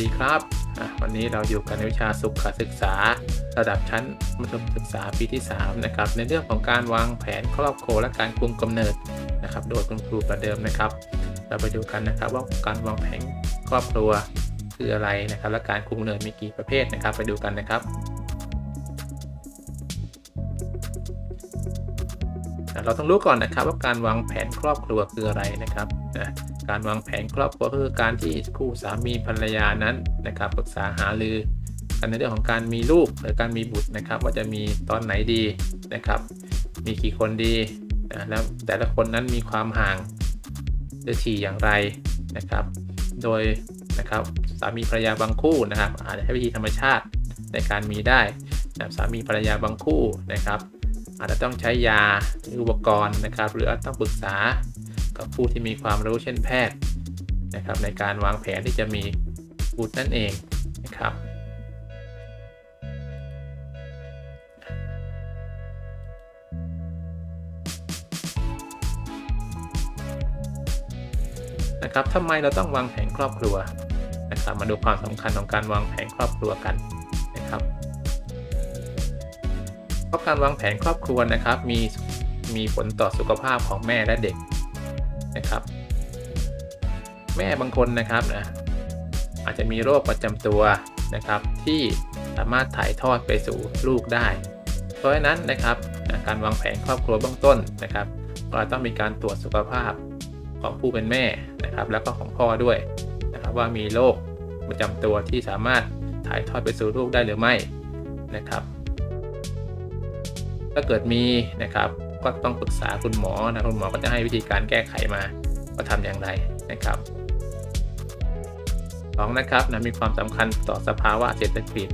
ดีครับวันนี้เราอยู่กันในวิชาสุขศึกษา ระดับชั้นมัธยมศึกษาปีที่ 3 นะครับ ในเรื่องของการวางแผนครอบครัวและการคุมกำเนิดนะครับ โดยคุณครูประเดิมนะครับ เราไปดูกันนะครับว่าการวางแผนครอบครัวคืออะไรนะครับ และการคุมกำเนิดมีกี่ประเภทนะครับ ไปดูกันนะครับเราต้องรู้ก่อนนะครับว่าการวางแผนครอบครัวคืออะไรนะครับนะ การวางแผนครอบครัวก็คือการที่คู่สามีภรรยานั้นนะครับปรึกษาหารือกันในเรื่องของการมีลูกหรือการมีบุตรนะครับ ว่าจะมีตอนไหนดีนะครับ มีกี่คนดีนะแล้วแต่ละคนนั้นมีความห่างหรือถี่อย่างไรนะครับ โดยนะครับสามีภรรยาบางคู่นะครับ อาจจะใช้วิธีธรรมชาติในการมีได้นะสามีภรรยาบางคู่นะครับ อาจจะต้องใช้ยาหรืออุปกรณ์นะครับ หรืออาจต้องปรึกษา กับผู้ที่มีความรู้เช่นแพทย์นะครับ ในการวางแผนที่จะมีบุตรนั่นเองนะครับนะครับทำไมเราต้องวางแผนครอบครัวนะครับ มาดูความสำคัญของการวางแผนครอบครัวกันนะครับเพราะการวางแผนครอบครัวนะครับ มีมีผลต่อสุขภาพของแม่และเด็ก นะครับ แม่บางคนนะครับนะอาจจะมีโรคประจำตัวนะครับ ที่สามารถถ่ายทอดไปสู่ลูกได้ เพราะฉะนั้นนะครับการวางแผนครอบครัวเบื้องต้นนะครับเราต้องมีการตรวจสุขภาพของผู้เป็นแม่นะครับ แล้วก็ของพ่อด้วยนะครับ ว่ามีโรคประจำตัวที่สามารถถ่ายทอดไปสู่ลูกได้หรือไม่นะครับ ถ้าเกิดมีนะครับ ก็ต้องปรึกษาคุณหมอนะคุณหมอก็จะให้วิธีการแก้ไขมาว่าทำอย่างไรนะครับสองนะครับนะมีความสำคัญต่อสภาวะเศรษฐกิจ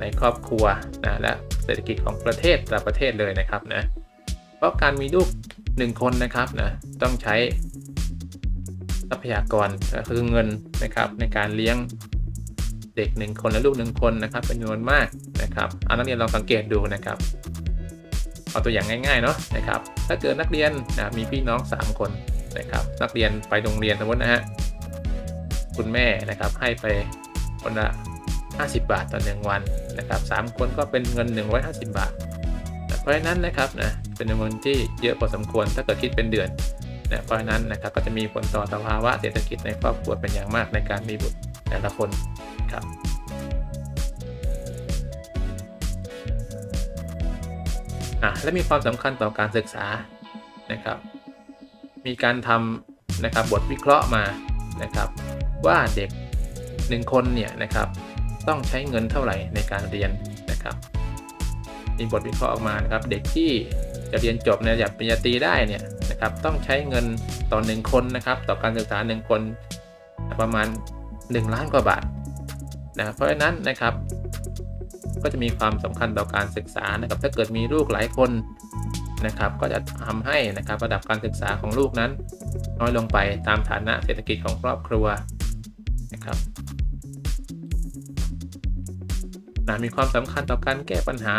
ในครอบครัวนะและเศรษฐกิจของประเทศแต่ละประเทศเลยนะครับนะเพราะการมีลูกหนึ่งคนนะครับนะต้องใช้ทรัพยากรก็คือเงินนะครับในการเลี้ยงเด็กหนึ่งคนและลูกหนึ่งคนนะครับเป็นจำนวนมากนะครับอานักเรียนลองสังเกตดูนะครับ เอาตัวอย่างง่ายๆเนาะนะครับ ถ้าเกิดนักเรียนนะมีพี่น้อง 3 คนนะครับ นักเรียนไปโรงเรียนสมมตินะฮะคุณแม่นะครับให้ไปคนละ50 บาทต่อหนึ่งวันนะครับสคนก็เป็นเงิน 150 บาท เพราะฉะนั้นนะครับนะเป็นเงินที่เยอะพอสมควรถ้าเกิดคิดเป็นเดือนนะเพราะฉะนั้นนะครับก็จะมีผลต่อสภาวะเศรษฐกิจในครอบครัวเป็นอย่างมากในการมีบุตรแต่ละคนครับ อะและมีความสำคัญต่อการศึกษานะครับ มีการทำนะครับบทวิเคราะห์มานะครับ ว่าเด็กหนึ่งคนเนี่ยนะครับ ต้องใช้เงินเท่าไหร่ในการเรียนนะครับ มีบทวิเคราะห์ออกมานะครับ เด็กที่จะเรียนจบในระดับปริญญาตรีได้เนี่ยนะครับต้องใช้เงินต่อหนึ่งคนนะครับ ต่อการศึกษาหนึ่งคนประมาณ 1 ล้านกว่าบาทนะเพราะฉะนั้นนะครับ ก็จะมีความสำคัญต่อการศึกษานะครับ ถ้าเกิดมีลูกหลายคนนะครับ ก็จะทำให้นะครับระดับการศึกษาของลูกนั้น น้อยลงไปตามฐานะเศรษฐกิจของครอบครัวนะครับนะมีความสำคัญต่อการแก้ปัญหา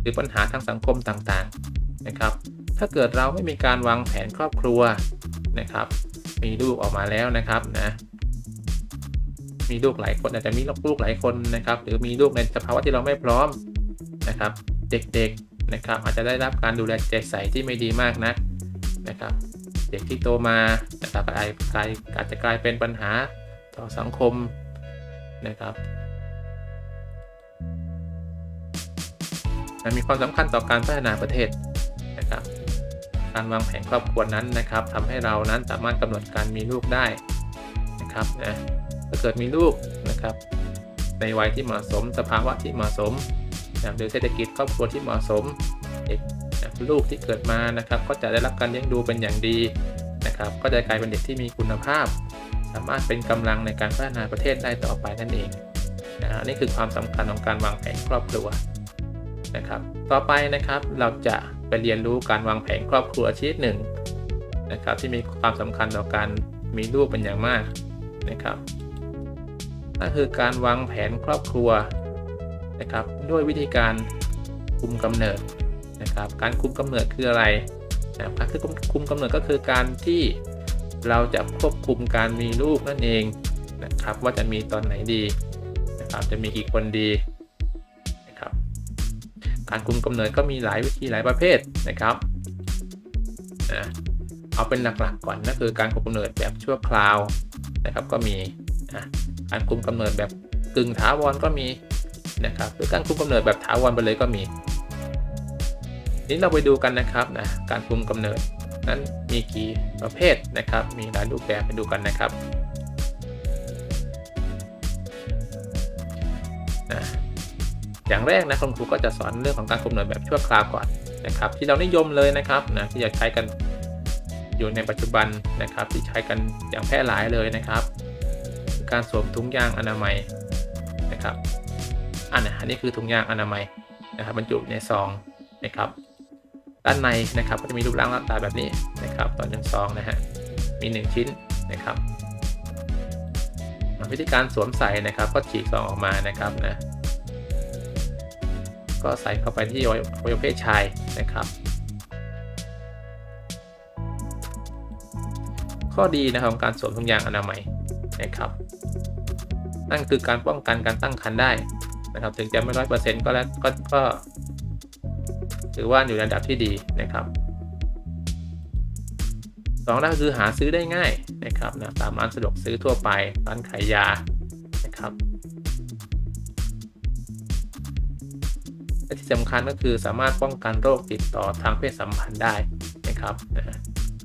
หรือปัญหาทางสังคมต่างๆนะครับ ถ้าเกิดเราไม่มีการวางแผนครอบครัวนะครับ มีลูกออกมาแล้วนะครับนะ มีลูกหลายคนอาจจะมีลูกหลายคนนะครับ หรือมีลูกในสภาวะที่เราไม่พร้อมนะครับ เด็กๆนะครับอาจจะได้รับการดูแลใจใส่ที่ไม่ดีมากนะนะครับ เด็กที่โตมานะครับอาจกลายอาจจะกลายเป็นปัญหาต่อสังคมนะครับมีความสำคัญต่อการพัฒนาประเทศนะครับ การวางแผนครอบครัวนั้นนะครับทำให้เรานั้นสามารถกำหนดการมีลูกได้นะครับนะ ถ้าเกิดมีลูกนะครับ ในวัยที่เหมาะสม สภาวะที่เหมาะสมนะหรือเศรษฐกิจครอบครัวที่เหมาะสมเด็กนะลูกที่เกิดมานะครับ ก็จะได้รับการเลี้ยงดูเป็นอย่างดีนะครับ ก็จะกลายเป็นเด็กที่มีคุณภาพ สามารถเป็นกำลังในการพัฒนาประเทศได้ต่อไปนั่นเองนะนี่คือความสำคัญของการวางแผนครอบครัวนะครับ ต่อไปนะครับเราจะไปเรียนรู้การวางแผนครอบครัวชนิดหนึ่งนะครับที่มีความสำคัญต่อการมีลูกเป็นอย่างมากนะครับ นั่นคือการวางแผนครอบครัวนะครับ ด้วยวิธีการคุมกำเนิดนะครับ การคุมกำเนิดคืออะไรนะครับการคุมกำเนิดก็คือการที่เราจะควบคุมการมีลูกนั่นเองนะครับ ว่าจะมีตอนไหนดีนะครับ จะมีกี่คนดีนะครับ การคุมกำเนิดก็มีหลายวิธีหลายประเภทนะครับนะเอาเป็นหลักๆก่อนนั่นคือการคุมกำเนิดแบบชั่วคราวนะครับก็มี การคุมกำเนิดแบบกึ่งถาวรก็มีนะครับหรือการคุมกำเนิดแบบถาวรไปเลยก็มีนี้เราไปดูกันนะครับนะการคุมกำเนิดนั้นมีกี่ประเภทนะครับ มีหลายรูปแบบไปดูกันนะครับนะอย่างแรกนะคุณครูก็จะสอนเรื่องของการคุมกำเนิดแบบชั่วคราวก่อนนะครับ ที่เรานิยมเลยนะครับนะที่จะใช้กันอยู่ในปัจจุบันนะครับ ที่ใช้กันอย่างแพร่หลายเลยนะครับ การสวมถุงยางอนามัยนะครับอันนี้อันนี้คือถุงยางอนามัยนะครับบรรจุในซองนะครับด้านในนะครับก็จะมีรูปร่างหน้าตาแบบนี้นะครับตอนยังซองนะฮะมี 1 ชิ้นนะครับวิธีการสวมใส่นะครับก็ฉีกซองออกมานะครับนะก็ใส่เข้าไปที่อวัยวะเพศชายนะครับ ข้อดีนะครับของการสวมถุงยางอนามัยนะครับ นั่นคือการป้องกันการตั้งครรภ์ได้นะครับ ถึงจะไม่ร้อยเปอร์เซ็นต์ก็แล้วก็ก็ถือว่าอยู่ในระดับที่ดีนะครับสองนั่นคือหาซื้อได้ง่ายนะครับนะตามร้านสะดวกซื้อทั่วไปร้านขายยานะครับและที่สำคัญก็คือสามารถป้องกันโรคติดต่อทางเพศสัมพันธ์ได้นะครับนะ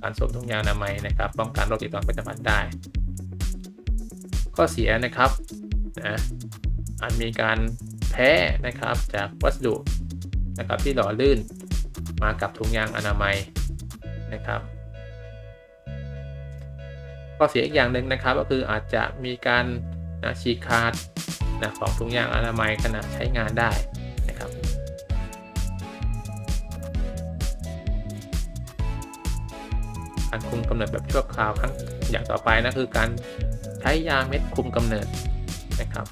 การสวมถุงยางอนามัยนะครับ ป้องกันโรคติดต่อทางเพศสัมพันธ์ได้ ข้อเสียนะครับนะอาจมีการแพ้นะครับจากวัสดุนะครับที่หล่อลื่นมากับถุงยางอนามัยนะครับข้อเสียอีกอย่างหนึ่งนะครับก็คืออาจจะมีการนะฉีกขาดนะของถุงยางอนามัยขณะใช้งานได้นะครับ การคุมกำเนิดแบบชั่วคราวครั้งอย่างต่อไปนะคือการ ช้ยาเม็ดคุมกำเนิดนะครับ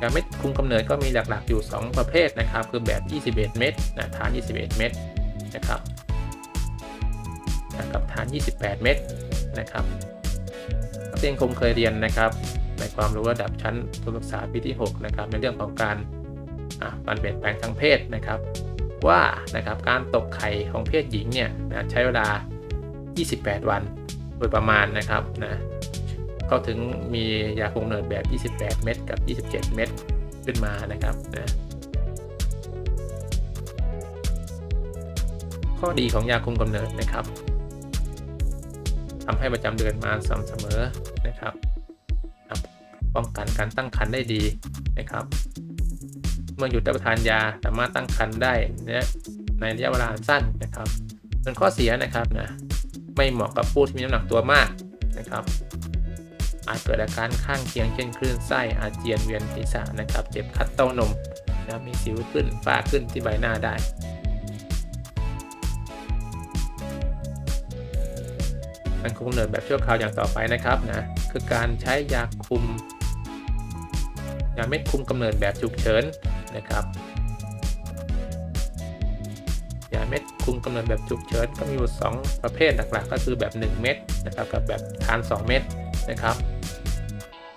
ยาเม็ดคุมกำเนิดก็มีหลักๆอยู่ 2 ประเภทนะครับ คือแบบ 21 เม็ดนะฐาน 21 เม็ดนะครับกับฐาน 28 เม็ดนะครับนักเรียนคงเคยเรียนนะครับ ในความรู้ระดับชั้นทุนศึกษาปีที่ 6 นะครับ ในเรื่องของการการเปลี่ยนแปลงทางเพศนะครับ ว่านะครับการตกไข่ของเพศหญิงเนี่ยนะใช้เวลา 28 วันโดยประมาณนะครับนะ ก็ถึงมียาคุมกำเนิดแบบ 28 เม็ดกับ 27 เม็ดขึ้นมานะครับนะข้อดีของยาคุมกำเนิดนะครับทำให้ประจำเดือนมาสม่ำเสมอนะครับ ป้องกันการตั้งครรภ์ได้ดีนะครับ เมื่อหยุดรับประทานยาสามารถตั้งครรภ์ได้ในระยะเวลาสั้นนะครับ ส่วนข้อเสียนะครับนะไม่เหมาะกับผู้ที่มีน้ำหนักตัวมากนะครับ อาจเกิดอาการข้างเคียงเช่นคลื่นไส้อาเจียนเวียนศีรษะนะครับ เจ็บคัดเต้านมนะมีสิวขึ้นฝ้าขึ้นที่ใบหน้าได้การคุมกำเนิดแบบชั่วคราวอย่างต่อไปนะครับนะคือการใช้ยาคุมยาเม็ดคุมกำเนิดแบบฉุกเฉินนะครับยาเม็ดคุมกำเนิดแบบฉุกเฉินก็มีอยู่ 2 ประเภทหลักๆ ก็คือแบบ 1 เม็ดนะครับกับแบบทาน 2 เม็ดนะครับ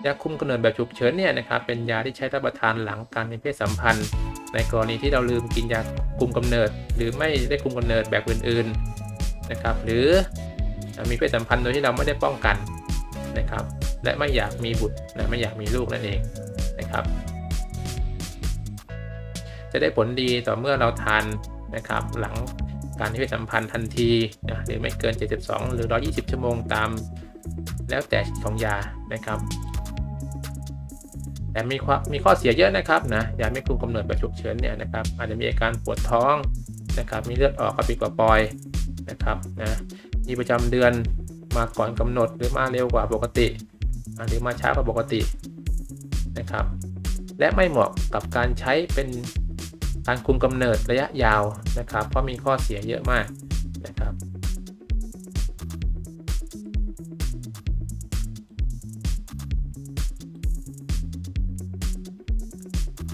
ยาคุมกำเนิดแบบฉุกเฉินเนี่ยนะครับเป็นยาที่ใช้รับประทานหลังการมีเพศสัมพันธ์ ในกรณีที่เราลืมกินยาคุมกำเนิด หรือไม่ได้คุมกำเนิดแบบอื่นๆนะครับ หรือมีเพศสัมพันธ์โดยที่เราไม่ได้ป้องกันนะครับ และไม่อยากมีบุตรนะไม่อยากมีลูกนั่นเองนะครับ จะได้ผลดีต่อเมื่อเราทานนะครับ หลังการมีเพศสัมพันธ์ทันทีนะหรือไม่เกิน 72 หรือ 120 ชั่วโมงตาม แล้วแต่ของยานะครับ แต่มีความมีข้อเสียเยอะนะครับนะยาไม่คุมกำเนิดแบบฉุกเฉินเนี่ยนะครับอาจจะมีอาการปวดท้องนะครับมีเลือดออกกระปิดกระปอยนะครับนะมีประจำเดือนมาก่อนกำหนดหรือมาเร็วกว่าปกติ หรือมาช้ากว่าปกตินะครับ และไม่เหมาะกับการใช้เป็นการคุมกำเนิดระยะยาวนะครับ เพราะมีข้อเสียเยอะมากนะครับ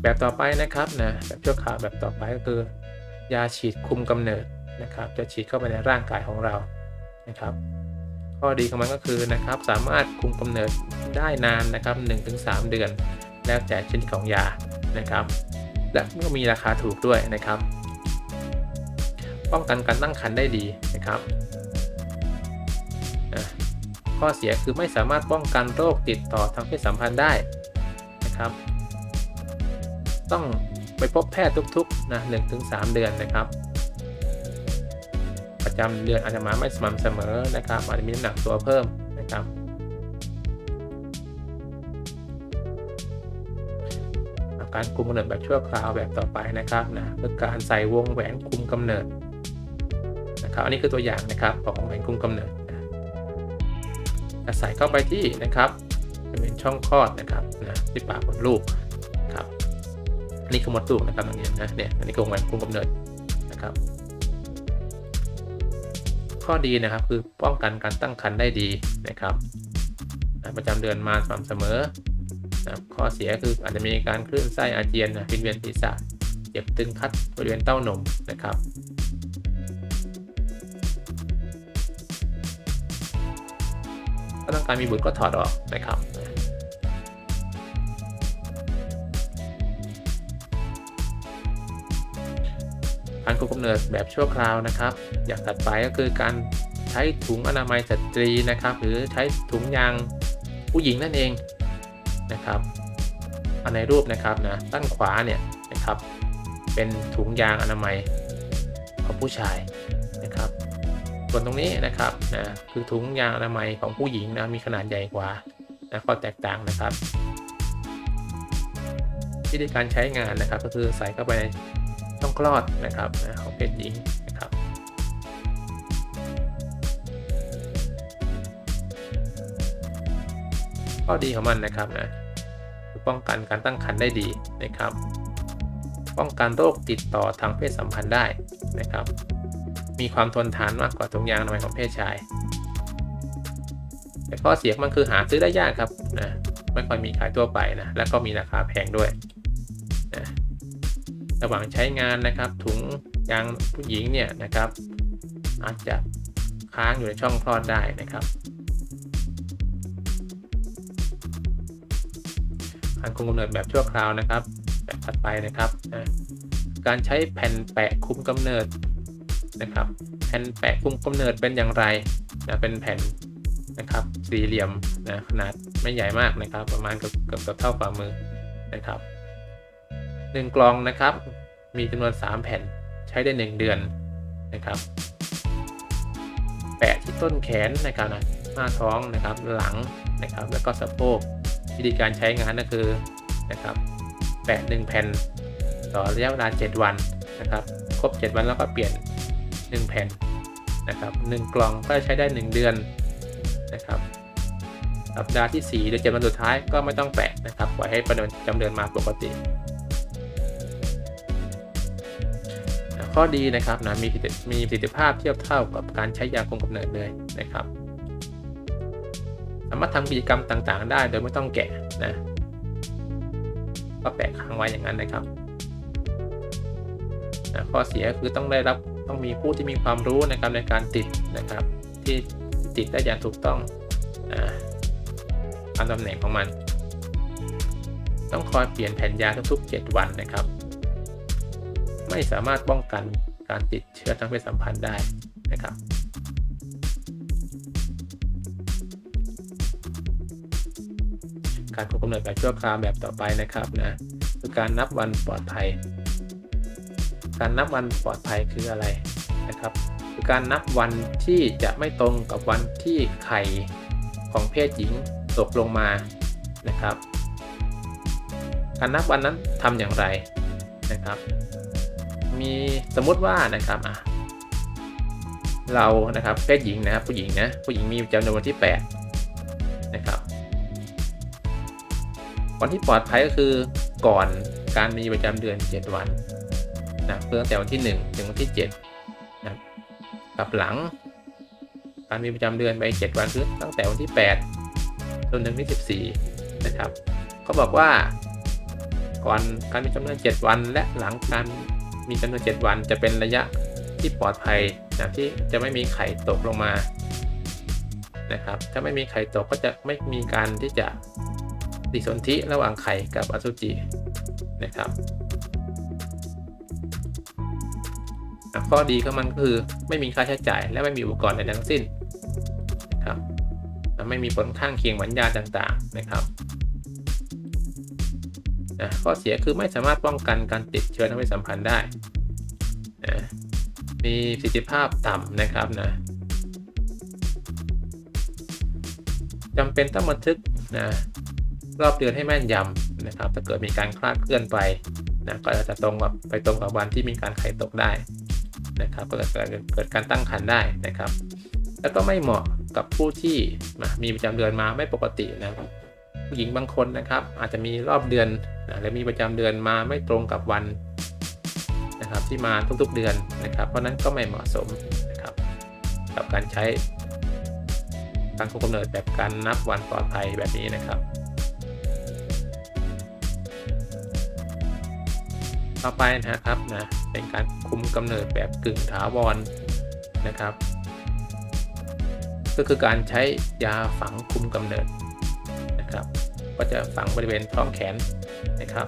แบบต่อไปนะครับนะแบบชั่วคราวแบบต่อไปก็คือยาฉีดคุมกำเนิดนะครับ จะฉีดเข้าไปในร่างกายของเรานะครับ ข้อดีของมันก็คือนะครับสามารถคุมกำเนิดได้นานนะครับ1-3 เดือน แล้วแต่ชนิดของยานะครับ และก็มีราคาถูกด้วยนะครับ ป้องกันการตั้งครรภ์ได้ดีนะครับข้อเสียคือไม่สามารถป้องกันโรคติดต่อทางเพศสัมพันธ์ได้นะครับ ต้องไปพบแพทย์ทุกๆนะ1-3เดือนนะครับ ประจำเดือนอาจจะมาไม่สม่ำเสมอนะครับ อาจจะมีน้ำหนักตัวเพิ่มนะครับ อาการคุมกำเนิดแบบชั่วคราวแบบต่อไปนะครับนะคือการใส่วงแหวนคุมกำเนิดนะครับอันนี้คือตัวอย่างนะครับของแหวนคุมกำเนิดนะใส่เข้าไปที่นะครับบริเวณช่องคลอดนะครับนะที่ปากมดลูก นี้คือมดลูกนะครับตรงนี้นะเนี่ยอันนี้คือวงแหวนคุมกำเนิดนะครับ ข้อดีนะครับคือป้องกันการตั้งครรภ์ได้ดีนะครับประจำเดือนมาสม่ำเสมอนะข้อเสียคืออาจจะมีการคลื่นไส้อาเจียนนะวินเวียนศีรษะเจ็บตึงคัดบริเวณเต้านมนะครับถ้าต้องการมีบุตรก็ถอดออกนะครับ การคุมกำเนิดแบบชั่วคราวนะครับ อย่างถัดไปก็คือการใช้ถุงอนามัยสตรีนะครับ หรือใช้ถุงยางผู้หญิงนั่นเองนะครับอันในรูปนะครับนะด้านขวาเนี่ยนะครับเป็นถุงยางอนามัยของผู้ชายนะครับ ส่วนตรงนี้นะครับนะคือถุงยางอนามัยของผู้หญิงนะมีขนาดใหญ่กว่านะข้อแตกต่างนะครับวิธีการใช้งานนะครับ ก็คือใส่เข้าไปใน ช่องคลอดนะครับของเพศหญิงนะครับข้อดีของมันนะครับนะป้องกันการตั้งครรภ์ได้ดีนะครับ ป้องกันโรคติดต่อทางเพศสัมพันธ์ได้นะครับ มีความทนทานมากกว่าถุงยางอนามัยของเพศชาย แต่ข้อเสียมันคือหาซื้อได้ยากครับนะไม่ค่อยมีขายทั่วไปนะ และก็มีราคาแพงด้วย ระหว่างใช้งานนะครับ ถุงยางผู้หญิงเนี่ยนะครับ อาจจะค้างอยู่ในช่องคลอดได้นะครับการคุมกำเนิดแบบชั่วคราวนะครับ แบบถัดไปนะครับนะการใช้แผ่นแปะคุมกำเนิดนะครับ แผ่นแปะคุมกำเนิดเป็นอย่างไรนะเป็นแผ่นนะครับสี่เหลี่ยมนะขนาดไม่ใหญ่มากนะครับ ประมาณเกือบเกือบเท่าฝ่ามือนะครับ หนึ่งกล่องนะครับ มีจำนวน 3 แผ่นใช้ได้ 1 เดือนนะครับ แปะที่ต้นแขนนะครับนะหน้าท้องนะครับหลังนะครับแล้วก็สะโพกวิธีการใช้งานก็คือนะครับแปะ1แผ่นต่อระยะเวลา 7 วันนะครับ ครบ 7 วันแล้วก็เปลี่ยน 1 แผ่นนะครับ1กล่องก็ใช้ได้ 1 เดือนนะครับสัปดาห์ที่4หรือ7วันสุดท้ายก็ไม่ต้องแปะนะครับปล่อยให้ประจำเดือนมาปกติ ข้อดีนะครับนะมีมีประสิทธิภาพเทียบเท่ากับการใช้ยาคุมกำเนิดเลยนะครับ สามารถทำกิจกรรมต่างๆ ได้โดยไม่ต้องแกะนะก็แปะค้างไว้อย่างนั้นนะครับนะข้อเสียคือต้องได้รับต้องมีผู้ที่มีความรู้นะครับในการติดนะครับ ที่ติดได้อย่างถูกต้องตามตำแหน่งของมัน ต้องคอยเปลี่ยนแผ่นยาทุกๆ 7 วันนะครับ ไม่สามารถป้องกันการติดเชื้อทางเพศสัมพันธ์ได้นะครับการคุมกำเนิดแบบชั่วคราวแบบต่อไปนะครับนะคือการนับวันปลอดภัย การนับวันปลอดภัยคืออะไรนะครับ คือการนับวันที่จะไม่ตรงกับวันที่ไข่ของเพศหญิงตกลงมานะครับ การนับวันนั้นทำอย่างไรนะครับ มีสมมุติว่านะครับเรานะครับเพศหญิงนะครับผู้หญิงนะผู้หญิงมีจำนวนวันที่ 8 นะครับวันที่ปลอดภัยก็คือก่อนการมีประจำเดือน 7 วันนะเพื่อตั้งแต่วันที่ 1 ถึงวันที่7นะกับหลัง การมีประจำเดือนไป 7 วันคือตั้งแต่วันที่ 8 จนถึงที่14 นะครับเขาบอกว่าก่อนการมีประจำนวน7 วัน และหลังการ มีจำนวน 7 วันจะเป็นระยะที่ปลอดภัยนะที่จะไม่มีไข่ตกลงมานะครับถ้าไม่มีไข่ตกก็จะไม่มีการที่จะปฏิสนธิระหว่างไข่กับอสุจินะครับข้อดีของมันก็คือไม่มีค่าใช้จ่าย และไม่มีอุปกรณ์ใดทั้งสิ้นนะครับไม่มีผลข้างเคียงเหมือนยาต่างๆนะครับ นะข้อเสียคือไม่สามารถป้องกันการติดเชื้อทางเพศสัมพันธ์ได้นะมีประสิทธิภาพต่ำนะครับนะจำเป็นต้องบันทึกนะรอบเดือนให้แม่นยำนะครับ ถ้าเกิดมีการคลาดเคลื่อนไปนะก็จะตรงกับไปตรงกับวันที่มีการไข่ตกได้นะครับก็จะเกิดเกิดการตั้งครรภ์ได้นะครับ แล้วก็ไม่เหมาะกับผู้ที่มีประจำเดือนมาไม่ปกตินะผู้หญิงบางคนนะครับ อาจจะมีรอบเดือน นะและมีประจำเดือนมาไม่ตรงกับวันนะครับที่มาทุกๆเดือนนะครับ เพราะนั้นก็ไม่เหมาะสมนะครับกับการใช้การคุมกำเนิดแบบการนับวันปลอดภัยแบบนี้นะครับ ต่อไปนะครับนะเป็นการคุมกำเนิดแบบกึ่งถาวรนะครับ ก็คือการใช้ยาฝังคุมกำเนิดนะครับ ก็จะฝังบริเวณท้องแขน นะครับ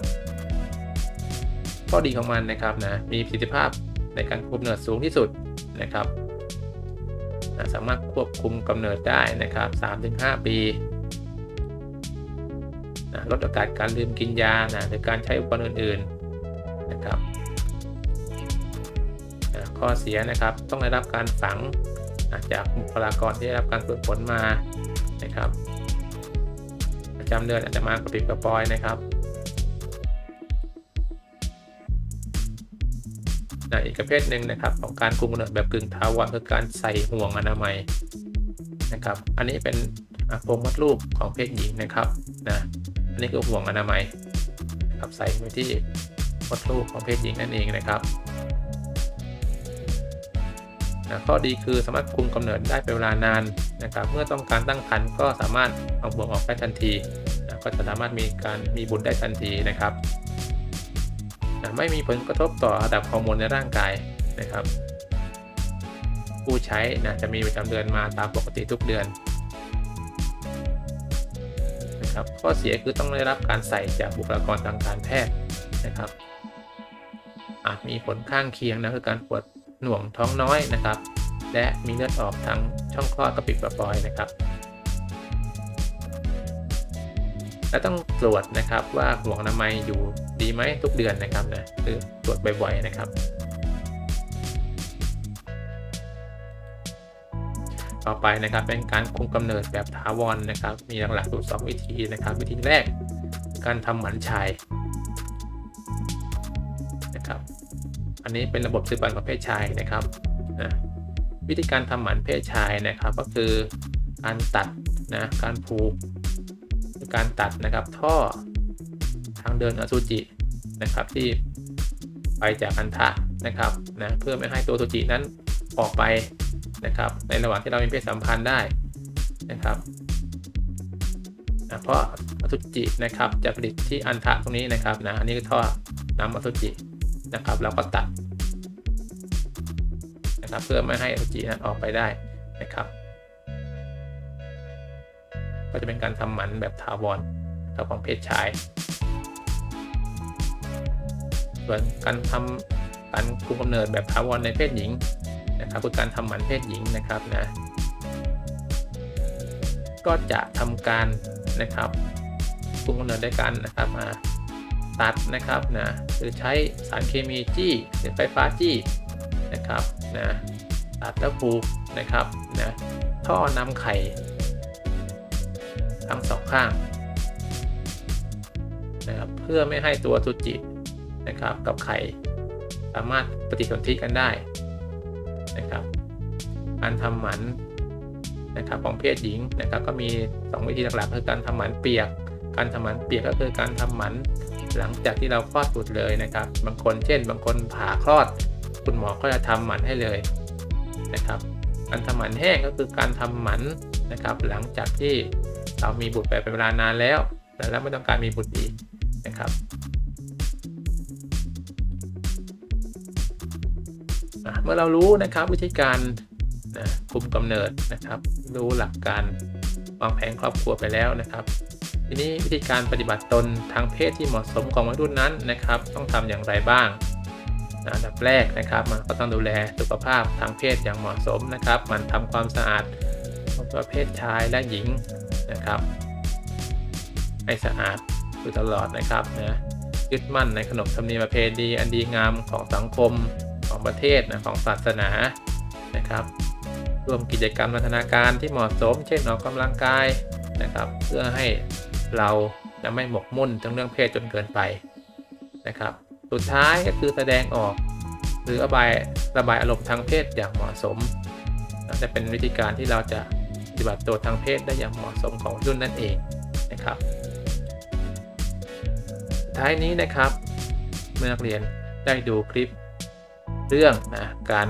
ข้อดีของมันนะครับนะมีประสิทธิภาพในการคุมเนิดสูงที่สุดนะครับสามารถควบคุมกำเนิดได้นะครับ3-5 ปีนะลดโอกาสการลืมกินยานะหรือการใช้อุปกรณ์อื่นๆนะครับนะข้อเสียนะครับต้องได้รับการฝังนะจากบุคลากรที่ได้รับการฝึกฝนมานะครับประจำเดือนอาจจะมากระปิดกระปอยนะครับ นะอีกประเภทหนึ่งนะครับ ของการคุมกำเนิดแบบกึ่งถาวรคือการใส่ห่วงอนามัยนะครับ อันนี้เป็นโพรงมดลูกของเพศหญิงนะครับนะอันนี้คือห่วงอนามัยนะครับใส่ไว้ที่มดลูกของเพศหญิงนั่นเองนะครับนะข้อดีคือสามารถคุมกำเนิดได้เป็นเวลานานนะครับ เมื่อต้องการตั้งครรภ์ก็สามารถเอาห่วงออกได้ทันทีนะก็จะสามารถมีการมีบุตรได้ทันทีนะครับ ไม่มีผลกระทบต่อระดับฮอร์โมนในร่างกายนะครับ ผู้ใช้นะจะมีประจำเดือนมาตามปกติทุกเดือนนะครับข้อเสียคือต้องได้รับการใส่จากบุคลากรทางการแพทย์นะครับ อาจมีผลข้างเคียงนะคือการปวดหน่วงท้องน้อยนะครับ และมีเลือดออกทางช่องคลอดกระปิดกระปอยนะครับและต้องตรวจนะครับว่าห่วงอนามัยอยู่ ดีไหมทุกเดือนนะครับนะหรือตรวจบ่อยๆนะครับต่อไปนะครับเป็นการคุมกำเนิดแบบถาวรนนะครับ มีหลักๆอยู่สองวิธีนะครับ วิธีแรกการทำหมันชายนะครับอันนี้เป็นระบบสืบพันธุ์ของเพศชายนะครับนะวิธีการทำหมันเพศชายนะครับ ก็คือการตัดนะการผูกการตัดนะครับท่อางเดินอสุจินะครับที่ไปจากอันทะนะครับนะเพื่อไม่ให้ตัวอสุจินั้นออกไปนะครับ ในระหว่างที่เรามีเพศสัมพันธ์ได้นะครับนะเพราะอสุจินะครับจะผลิตที่อันทะตรงนี้นะครับนะอันนี้คือท่อน้ำอสุจินะครับเราก็ตัดนะครับเพื่อไม่ให้อสุจินั้นออกไปได้นะครับ ก็จะเป็นการทำหมันแบบถาวรของเพศชาย ส่วนการทำการคุมกำเนิดแบบถาวรในเพศหญิงนะครับคือการทำหมันเพศหญิงนะครับนะก็จะทำการนะครับคุมกำเนิดด้วยกันนะครับมาตัดนะครับนะหรือใช้สารเคมีจี้หรือไฟฟ้าจี้นะครับนะตัดแล้วผูกนะครับนะท่อนำไข่ทั้งสองข้างนะครับเพื่อไม่ให้ตัวสุจิ นะครับกับไข่สามารถปฏิสนธิกันได้นะครับการทำหมันนะครับของเพศหญิงนะครับก็มี 2 วิธีหลักๆคือการทำหมันเปียก การทำหมันเปียกก็คือการทำหมันหลังจากที่เราคลอดบุตรเลยนะครับ บางคนเช่น บางคนผ่าคลอด คุณหมอก็จะทำหมันให้เลยนะครับการทำหมันแห้งก็คือการทำหมันนะครับ หลังจากที่เรามีบุตรไปเป็นเวลานานแล้วแล้วไม่ต้องการมีบุตรอีกนะครับ เมื่อเรารู้นะครับวิธีการนะคุมกำเนิดนะครับ รู้หลักการวางแผนครอบครัวไปแล้วนะครับ ทีนี้วิธีการปฏิบัติตนทางเพศที่เหมาะสมของวัยรุ่นนั้นนะครับ ต้องทำอย่างไรบ้างอันดับแรกนะครับ มันก็ต้องดูแลสุขภาพทางเพศอย่างเหมาะสมนะครับ มันทำความสะอาดของตัวเพศชายและหญิงนะครับให้สะอาดอยู่ตลอดนะครับนะยึดมั่นในขนบธรรมเนียมประเพณีอันดีงามของสังคม ประเทศนะของศาสนานะครับร่วมกิจกรรมพัฒนาการที่เหมาะสม เช่นออกกำลังกายนะครับ เพื่อให้เราจะไม่หมกมุ่นทั้งเรื่องเพศจนเกินไปนะครับ สุดท้ายก็คือแสดงออก หรือระบายระบายอารมณ์ทางเพศอย่างเหมาะสมจะเป็นวิธีการที่เราจะปฏิบัติตัวทางเพศได้อย่างเหมาะสมของรุ่นนั่นเองนะครับท้ายนี้นะครับ เมื่อนักเรียนได้ดูคลิป เรื่องนะการ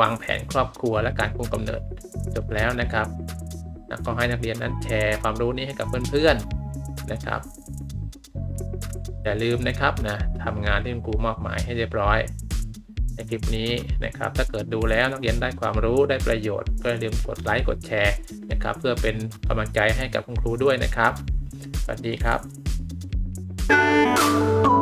วางแผนครอบครัวและการคุมกำเนิดจบแล้วนะครับก็ให้นักเรียนนั้นแชร์ความรู้นี้ให้กับเพื่อนๆนะครับอย่าลืมนะครับนะทำงานที่คุณครูมอบหมายให้เรียบร้อย ในคลิปนี้นะครับ ถ้าเกิดดูแล้วนักเรียนได้ความรู้ได้ประโยชน์ ก็อย่าลืมกดไลค์กดแชร์นะครับ เพื่อเป็นกำลังใจให้กับคุณครูด้วยนะครับสวัสดีครับ